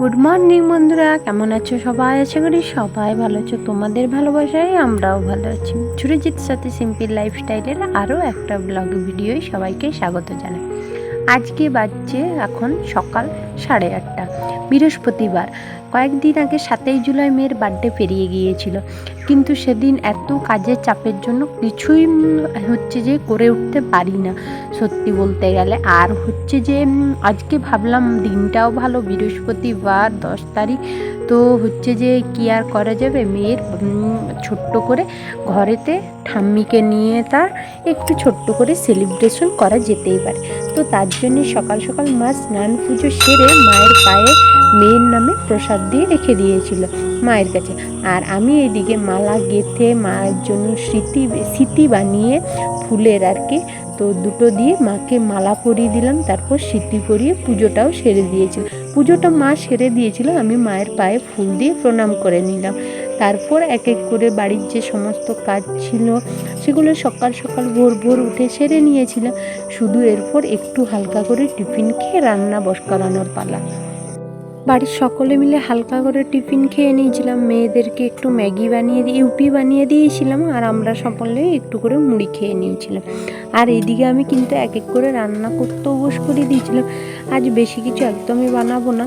Good morning বন্ধুরা। কেমন আছো সবাই? আশা করি সবাই ভালো আছো। তোমাদের ভালোবাসায় আমরাও ভালো আছি। সুরজিৎ সাথে সিম্পল লাইফস্টাইলের আরও একটা ব্লগ ভিডিওয় সবাইকে স্বাগত জানাই। আজকে বাজছে এখন সকাল সাড়ে আটটা, বৃহস্পতিবার। কয়েকদিন আগে সাতই জুলাই মেয়ের বার্থডে পেরিয়ে গিয়েছিল। কিন্তু সেদিন এত কাজের চাপের জন্য কিছুই হচ্ছে যে করে উঠতে পারি না, সত্যি বলতে গেলে। আর হচ্ছে যে আজকে ভাবলাম দিনটাও ভালো, বৃহস্পতিবার, দশ তারিখ তো হচ্ছে যে কি আর করা যাবে? মেয়ের ছোট্ট করে ঘরেতে ঠাম্মিকে নিয়ে তার একটু ছোট্ট করে সেলিব্রেশন করা যেতেই পারে। তো তার জন্য সকাল সকাল মা স্নান পুজো সেরে মায়ের পায়ে মেয়ের নামে প্রসাদ দিয়ে রেখে দিয়েছিল মায়ের কাছে। আর আমি এদিকে মালা গেঁথে মায়ের জন্য স্মৃতি স্মৃতি বানিয়ে ফুলের আর কি, তো দুটো দিয়ে মাকে মালা পরিয়ে দিলাম, তারপর স্মৃতি পরিয়ে পুজোটাও সেরে দিয়েছিল। পুজোটা মা সেরে দিয়েছিল, আমি মায়ের পায়ে ফুল দিয়ে প্রণাম করে নিলাম। তারপর এক এক করে বাড়ির যে সমস্ত কাজ ছিল, সেগুলো সকাল সকাল ভোর ভোর উঠে সেরে নিয়েছিলাম। শুধু এরপর একটু হালকা করে টিফিন খেয়ে রান্না বস করানোর পালা। বাড়ির সকলে মিলে হালকা করে টিফিন খেয়ে নিয়েছিলাম। মেয়েদেরকে একটু ম্যাগি বানিয়ে দিয়ে ইউপি বানিয়ে দিয়েছিলাম আর আমরা সকলে একটু করে মুড়ি খেয়ে নিয়েছিলাম। আর এদিকে আমি কিন্তু এক এক করে রান্না করতেও বস করে দিয়েছিলাম। আজ বেশি কিছু একদমই বানাবো না।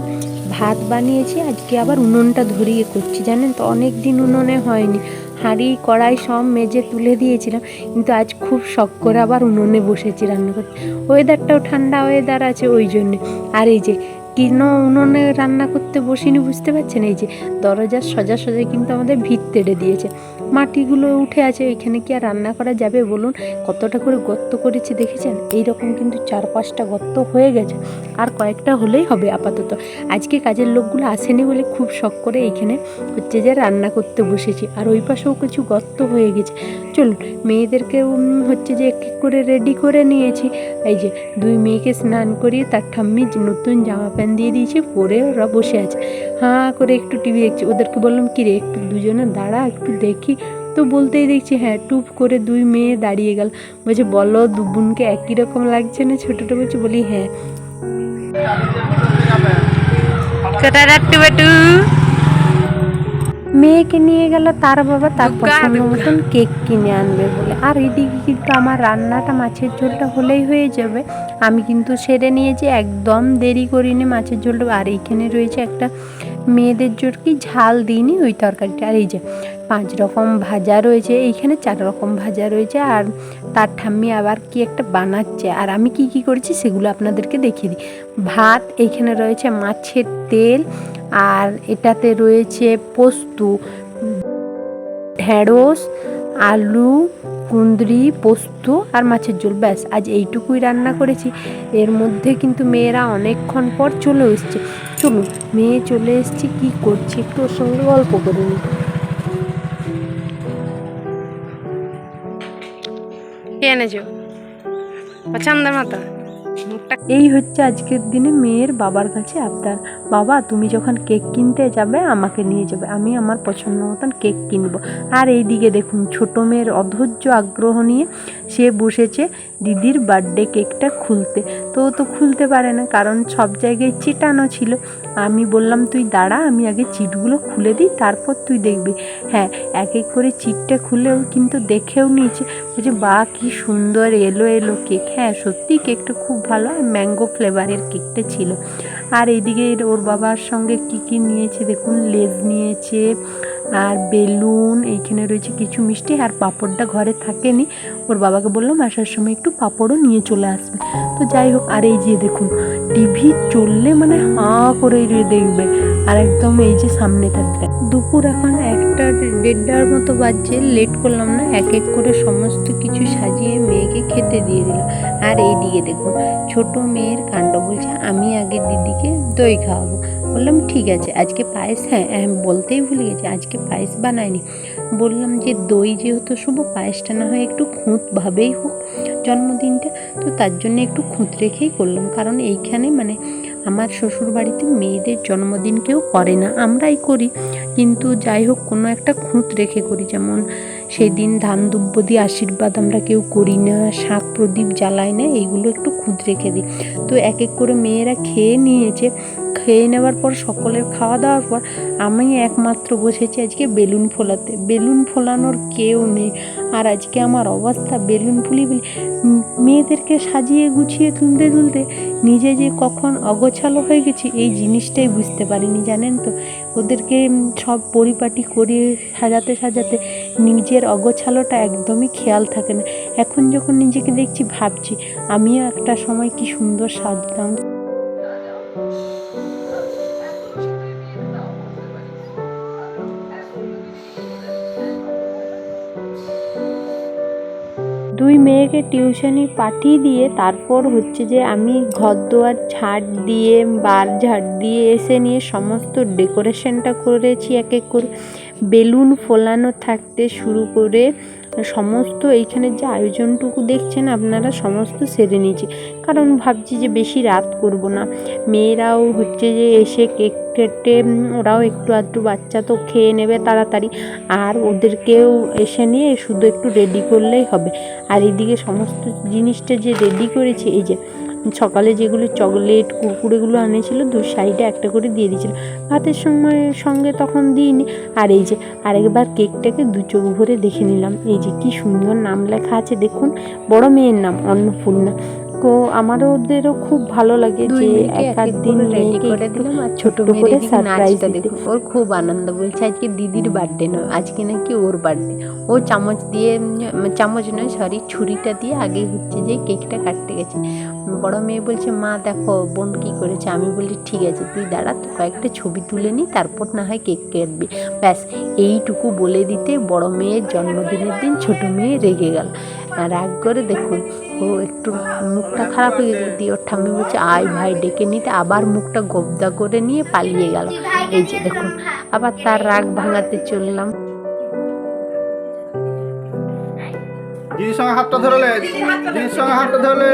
ভাত বানিয়েছি, আজকে আবার উনুনটা ধরিয়ে করছি, জানেন তো? অনেক দিন উনুনে হয়নি। হাঁড়ি, কড়াই সব মেজে তুলে দিয়েছিলাম, কিন্তু আজ খুব শখ করে আবার উনুনে বসেছি রান্না করতে। ওয়েদারটাও ঠান্ডা ওয়েদার আছে ওই জন্যে। আর এই যে কেন উনুনে রান্না করতে বসিনি বুঝতে পারছেন? এই যে দরজার সোজা সজা কিন্তু আমাদের ভিত তেড়ে দিয়েছে। মাটিগুলো উঠে আছে, এখানে কি আর রান্না করা যাবে বলুন? কতটা করে গর্ত করেছে দেখেছেন? এই রকম কিন্তু চার পাঁচটা গর্ত হয়ে গেছে। আর কয়েকটা হলেই হবে আপাতত। আজকে কাজের লোকগুলো আসেনি বলে খুব শখ করে এইখানে হচ্ছে যে রান্না করতে বসেছি। আর ওই পাশেও কিছু গর্ত হয়ে গেছে। চলুন, মেয়েদেরকেও হচ্ছে যে এক এক করে রেডি করে নিয়েছি। এই যে, দুই মেয়েকে স্নান করিয়ে তার ঠাম্মি নতুন জামা প্যান্ট দিয়ে দিয়েছে, পরে ওরা বসে আছে। হাঁ করে একটু টিভি দেখছি। ওদেরকে বললাম, কি রে, একটু দুজনে দাঁড়া, একটু দেখি। তো বলতেই দেখছি হ্যাঁ টুপ করে দুই মেয়ে দাঁড়িয়ে গেল। বলছে, বলো দু বোনকে একই রকম লাগছে না ছোটোটা? বলছে, বলি হ্যাঁ। মেয়েকে নিয়ে গেল তার বাবা তার পছন্দ মতন কেক কিনে আনবে বলে। আর এদিকে কিন্তু আমার রান্নাটা মাছের ঝোলটা হলেই হয়ে যাবে। আমি কিন্তু সেরে নিয়েছি একদম দেরি করিনি মাছের ঝোলটা। আর এইখানে রয়েছে একটা মেয়েদের জোর কি? ঝাল দিইনি ওই তরকারিটা। আর এই যে পাঁচ রকম ভাজা রয়েছে, এইখানে চার রকম ভাজা রয়েছে, আর তার ঠাম্মি আবার কি একটা বানাচ্ছে। আর আমি কি কি করেছি সেগুলো আপনাদেরকে দেখিয়ে দিই। ভাত, এইখানে রয়েছে মাছের তেল, আর এটাতে রয়েছে পোস্ত, ঢেঁড়স, আলু কুঁদরি, পোস্ত আর মাছের ঝোল। ব্যাস, আজ এইটুকুই রান্না করেছি। এর মধ্যে কিন্তু মেয়েরা অনেকক্ষণ পর চলে এসছে। চলুন, মেয়ে চলে এসছে, কি করছে? একটু ওর সঙ্গে গল্প করে নিই। কি মতো এই হচ্ছে আজকের দিনে মেয়ের বাবার কাছে আবদার। বাবা, তুমি যখন কেক কিনতে যাবে, আমাকে নিয়ে যাবে। আমি আমার পছন্দ মতন কেক কিনবো। আর এই দিকে দেখুন, ছোট মেয়ের অধৈর্য আগ্রহ নিয়ে সে বসেছে দিদির বার্থডে কেকটা খুলতে। তো তো খুলতে পারে না, কারণ সব জায়গায় চিটানো ছিল। আমি বললাম, তুই দাঁড়া, আমি আগে চিটগুলো খুলে দিই, তারপর তুই দেখবি। হ্যাঁ এক এক করে চিটটা খুলেও কিন্তু দেখেও নিয়েছে। বলছে, বা, কি সুন্দর এলো এলো কেক হ্যাঁ সত্যি কেকটা খুব ভালো আর ম্যাঙ্গো ফ্লেভারের কেকটা ছিল। আর এইদিকে ওর বাবার সঙ্গে কি কি নিয়েছে দেখুন, লেজ নিয়েছে আর বেলুন, এইখানে রয়েছে কিছু মিষ্টি আর পাঁপড়টা ঘরে থাকেনি। ওর বাবাকে বললাম, আসার সময় একটু পাঁপড়ও নিয়ে চলে আসবে। তো যাই হোক, আর এই যে দেখুন টিভি চললে মানে হাঁ করে দেখবে। আর একদম এই যে সামনে থাকবে। দুপুর এখন একটা দেড়টার মতো বাজছে লেট করলাম না, এক এক করে সমস্ত কিছু সাজিয়ে মেয়েকে খেতে দিয়ে দিলাম। আর এই দিকে দেখুন, ছোট মেয়ের কাণ্ড বলছে, আমি আগে দিদিকে দই খাওয়াবো। বললাম, ঠিক আছে। আজকে পায়েস হ্যাঁ হ্যাঁ বলতেই ভুলে গেছি, আজকে পায়েস বানায়নি বললাম যে দই যেহেতু শুভ, পায়েসটা না হয় একটু খুঁতভাবেই হোক জন্মদিনটা, তো তার জন্য একটু খুঁত রেখেই করলাম। কারণ এইখানে মানে আমার শ্বশুর বাড়িতে মেয়েদের জন্মদিন কেউ করে না, আমরাই করি। কিন্তু যাই হোক, কোনো একটা খুঁত রেখে করি। যেমন সেদিন ধান দুব্য দিয়ে আশীর্বাদ আমরা কেউ করি না, শাক প্রদীপ জ্বালাই না, এইগুলো একটু খুঁত রেখে দিই। তো এক এক করে মেয়েরা খেয়ে নিয়েছে। খেয়ে নেওয়ার পর, সকলের খাওয়া দাওয়ার পর, আমি একমাত্র বসেছি আজকে বেলুন ফোলাতে। বেলুন ফোলানোর কেউ নেই। আর আজকে আমার অবস্থা বেলুন ফুলি বলি মেয়েদেরকে সাজিয়ে গুছিয়ে তুলতে তুলতে নিজে যে কখন অগোছালো হয়ে গেছি, এই জিনিসটাই বুঝতে পারিনি, জানেন তো? ওদেরকে সব পরিপাটি করে সাজাতে সাজাতে নিজের অগোছালোটা একদমই খেয়াল থাকে না। এখন যখন নিজেকে দেখছি, ভাবছি, আমিও একটা সময় কি সুন্দর সাজতাম। দুই টিউশনি পাঠিয়ে দিয়ে তারপর হচ্ছে যে আমি ঘর দোয়ার ঝাড় দিয়ে বার ঝাড় দিয়ে এসে নিয়ে সমস্ত ডেকোরেশনটা করেছি, এক এক করে বেলুন ফোলানো থাকতে শুরু করে, সমস্ত এইখানে যে আয়োজনটুকু দেখছেন আপনারা সমস্ত সেরে নিয়েছি। কারণ ভাবছি যে বেশি রাত করব না। মেয়েরাও হচ্ছে যে এসে কেক কেটে ওরাও একটু আধটু বাচ্চা তো খেয়ে নেবে তাড়াতাড়ি। আর ওদেরকেও এসে নিয়ে শুধু একটু রেডি করলেই হবে। আর এদিকে সমস্ত জিনিসটা যে রেডি করেছি, এই যে সকালে যেগুলো চকলেট কুরকুরেগুলো আনেছিল, দু সাইডে একটা করে দিয়ে দিয়েছিল। ভাতের সময় সঙ্গে তখন দিইনি। আর এই যে আরেকবার কেকটাকে দু চোখ ভরে দেখে নিলাম। এই যে কি সুন্দর নাম লেখা আছে, দেখুন। বড় মেয়ের নাম অন্নপূর্ণা। তো আমারও ওদেরও খুব ভালো লাগে যে এক আধ দিন রেডি করে দিলাম আর ছোট করে সারপ্রাইজটা দেখো। ওর খুব আনন্দ বলছে আজকে দিদির বার্থডে নয় আজকে নাকি ওর বার্থডে ও চামচ দিয়ে চামচ নয় সরি ছুরিটা দিয়ে আগে হচ্ছে যে কেকটা কাটতে গেছে। বড় মেয়ে বলছে, মা, দেখো, বোন কি করেছে? আমি বলি, ঠিক আছে, তুই দাঁড়া তো কয়েকটা ছবি তুলে নি তারপর না হয় কেক কাটবি। ব্যাস, এইটুকু বলে দিতে বড় মেয়ের জন্মদিনের দিন ছোট মেয়ে রেগে গেল। রাগ করে দেখুন, ও একটু মুখটা খারাপ হয়ে গেল দিয়ে ওর ঠাম্মি বলছে, আয় ভাই, ডেকে নিতে। আবার মুখটা গবদা করে নিয়ে পালিয়ে গেল। এই যে দেখুন, আবার তার রাগ ভাঙাতে চললাম। দিদির সঙ্গে হাতটা ধরলে, দিদির সঙ্গে হাতটা ধরলে।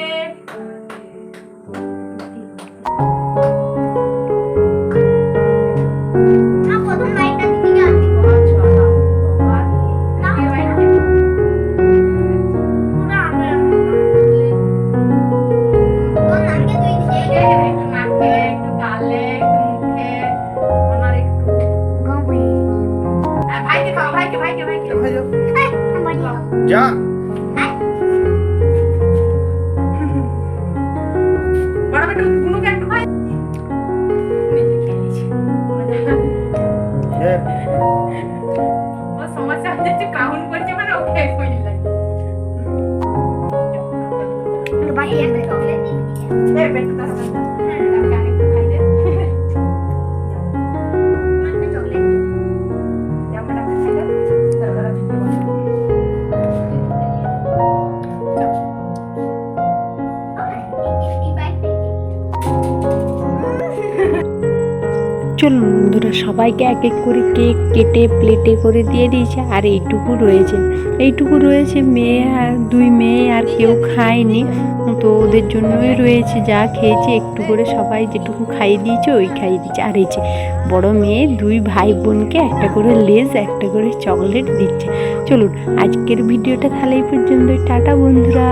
Happy birthday to you happy birthday যা এ, চলুন বন্ধুরা সবাইকে এক এক করে কেক কেটে, প্লেটে করে দিয়ে দিয়েছে, আর এইটুকু রয়েছে। এইটুকু রয়েছে মেয়ে আর দুই মেয়ে, আর কেউ খায়নি। তো ওদের জন্যই রয়েছে, যা খেয়েছে, একটু করে সবাই যেটুকু খাইয়ে দিয়েছে, ওই খাইয়ে দিয়েছে। আর এই যে বড় মেয়ে, দুই ভাই বোনকে একটা করে লেজ একটা করে চকলেট দিচ্ছে। চলুন, আজকের ভিডিওটা তাহলে এই পর্যন্ত টাটা বন্ধুরা।